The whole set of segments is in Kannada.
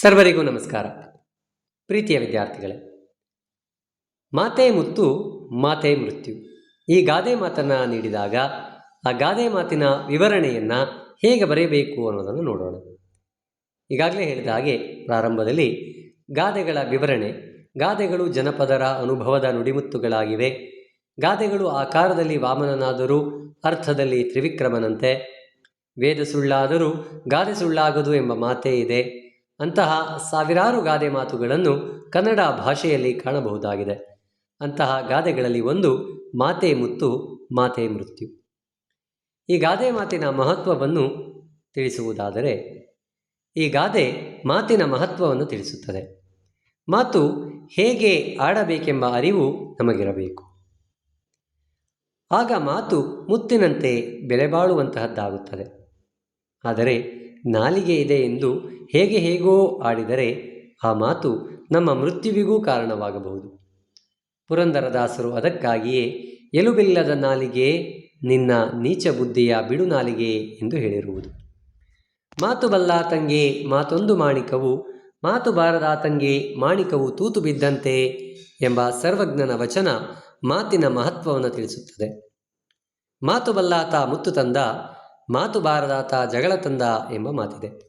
ಸರ್ವರಿಗೂ ನಮಸ್ಕಾರ. ಪ್ರೀತಿಯ ವಿದ್ಯಾರ್ಥಿಗಳೇ, ಮಾತೆ ಮುತ್ತು, ಮಾತೆ ಮೃತ್ಯು. ಈ ಗಾದೆ ಮಾತನ್ನು ನೀಡಿದಾಗ ಆ ಗಾದೆ ಮಾತಿನ ವಿವರಣೆಯನ್ನು ಹೇಗೆ ಬರೆಯಬೇಕು ಅನ್ನೋದನ್ನು ನೋಡೋಣ. ಈಗಾಗಲೇ ಹೇಳಿದ ಹಾಗೆ ಪ್ರಾರಂಭದಲ್ಲಿ ಗಾದೆಗಳ ವಿವರಣೆ, ಗಾದೆಗಳು ಜನಪದರ ಅನುಭವದ ನುಡಿಮುತ್ತುಗಳಾಗಿವೆ. ಗಾದೆಗಳು ಆಕಾರದಲ್ಲಿ ವಾಮನನಾದರೂ ಅರ್ಥದಲ್ಲಿ ತ್ರಿವಿಕ್ರಮನಂತೆ, ವೇದ ಸುಳ್ಳಾದರೂ ಗಾದೆ ಸುಳ್ಳಾಗದು ಎಂಬ ಮಾತೇ ಇದೆ. ಅಂತಹ ಸಾವಿರಾರು ಗಾದೆ ಮಾತುಗಳನ್ನು ಕನ್ನಡ ಭಾಷೆಯಲ್ಲಿ ಕಾಣಬಹುದಾಗಿದೆ. ಅಂತಹ ಗಾದೆಗಳಲ್ಲಿ ಒಂದು ಮಾತೆ ಮುತ್ತು, ಮಾತೆ ಮೃತ್ಯು. ಈ ಗಾದೆ ಮಾತಿನ ಮಹತ್ವವನ್ನು ತಿಳಿಸುವುದಾದರೆ, ಈ ಗಾದೆ ಮಾತಿನ ಮಹತ್ವವನ್ನು ತಿಳಿಸುತ್ತದೆ. ಮಾತು ಹೇಗೆ ಆಡಬೇಕೆಂಬ ಅರಿವು ನಮಗಿರಬೇಕು. ಆಗ ಮಾತು ಮುತ್ತಿನಂತೆ ಬೆಲೆ ಬಾಳುವಂತಹದ್ದಾಗುತ್ತದೆ ಆದರೆ ನಾಲಿಗೆ ಇದೆ ಎಂದು ಹೇಗೆ ಹೇಗೋ ಆಡಿದರೆ ಆ ಮಾತು ನಮ್ಮ ಮೃತ್ಯುವಿಗೂ ಕಾರಣವಾಗಬಹುದು. ಪುರಂದರದಾಸರು ಅದಕ್ಕಾಗಿಯೇ, ಎಲುಬಿಲ್ಲದ ನಾಲಿಗೆ, ನಿನ್ನ ನೀಚ ಬುದ್ಧಿಯ ಬಿಡು ನಾಲಿಗೆ ಎಂದು ಹೇಳಿರುವುದು. ಮಾತು ಬಲ್ಲಾತಂಗೆ ಮಾತೊಂದು ಮಾಣಿಕವು, ಮಾತು ಬಾರದಾತಂಗೆ ಮಾಣಿಕವು ತೂತು ಬಿದ್ದಂತೆ ಎಂಬ ಸರ್ವಜ್ಞನ ವಚನ ಮಾತಿನ ಮಹತ್ವವನ್ನು ತಿಳಿಸುತ್ತದೆ. ಮಾತು ಬಲ್ಲಾತ ಮುತ್ತು ತಂದ ಮಾತು ಬಾರದಾತ ಜಗಳ ತಂದ ಎಂಬ ಮಾತಿದೆ.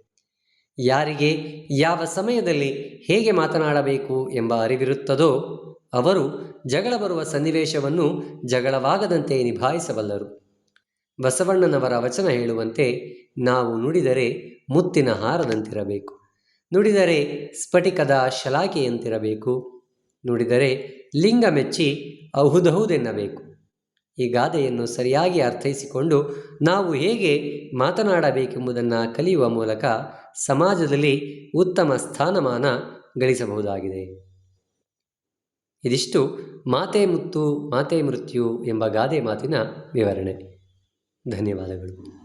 ಯಾರಿಗೆ, ಯಾವ ಸಮಯದಲ್ಲಿ ಹೇಗೆ ಮಾತನಾಡಬೇಕು ಎಂಬ ಅರಿವಿರುತ್ತದೋ ಅವರು ಜಗಳ ಬರುವ ಸನ್ನಿವೇಶವನ್ನು ಜಗಳವಾಗದಂತೆ ನಿಭಾಯಿಸಬಲ್ಲರು. ಬಸವಣ್ಣನವರ ವಚನ ಹೇಳುವಂತೆ ನಾವು ನುಡಿದರೆ ಮುತ್ತಿನ ಹಾರದಂತಿರಬೇಕು. ನುಡಿದರೆ ಸ್ಫಟಿಕದ ಶಲಾಕೆಯಂತಿರಬೇಕು ನುಡಿದರೆ ಲಿಂಗ ಮೆಚ್ಚಿ ಅಹುದಹುದೆನ್ನಬೇಕು. ಈ ಗಾದೆಯನ್ನು ಸರಿಯಾಗಿ ಅರ್ಥೈಸಿಕೊಂಡು ನಾವು ಹೇಗೆ ಮಾತನಾಡಬೇಕೆಂಬುದನ್ನು ಕಲಿಯುವ ಮೂಲಕ ಸಮಾಜದಲ್ಲಿ ಉತ್ತಮ ಸ್ಥಾನಮಾನ ಗಳಿಸಬಹುದಾಗಿದೆ. ಇದಿಷ್ಟು ಮಾತೆ ಮುತ್ತು ಮಾತೆ ಮೃತ್ಯು ಎಂಬ ಗಾದೆ ಮಾತಿನ ವಿವರಣೆ. ಧನ್ಯವಾದಗಳು.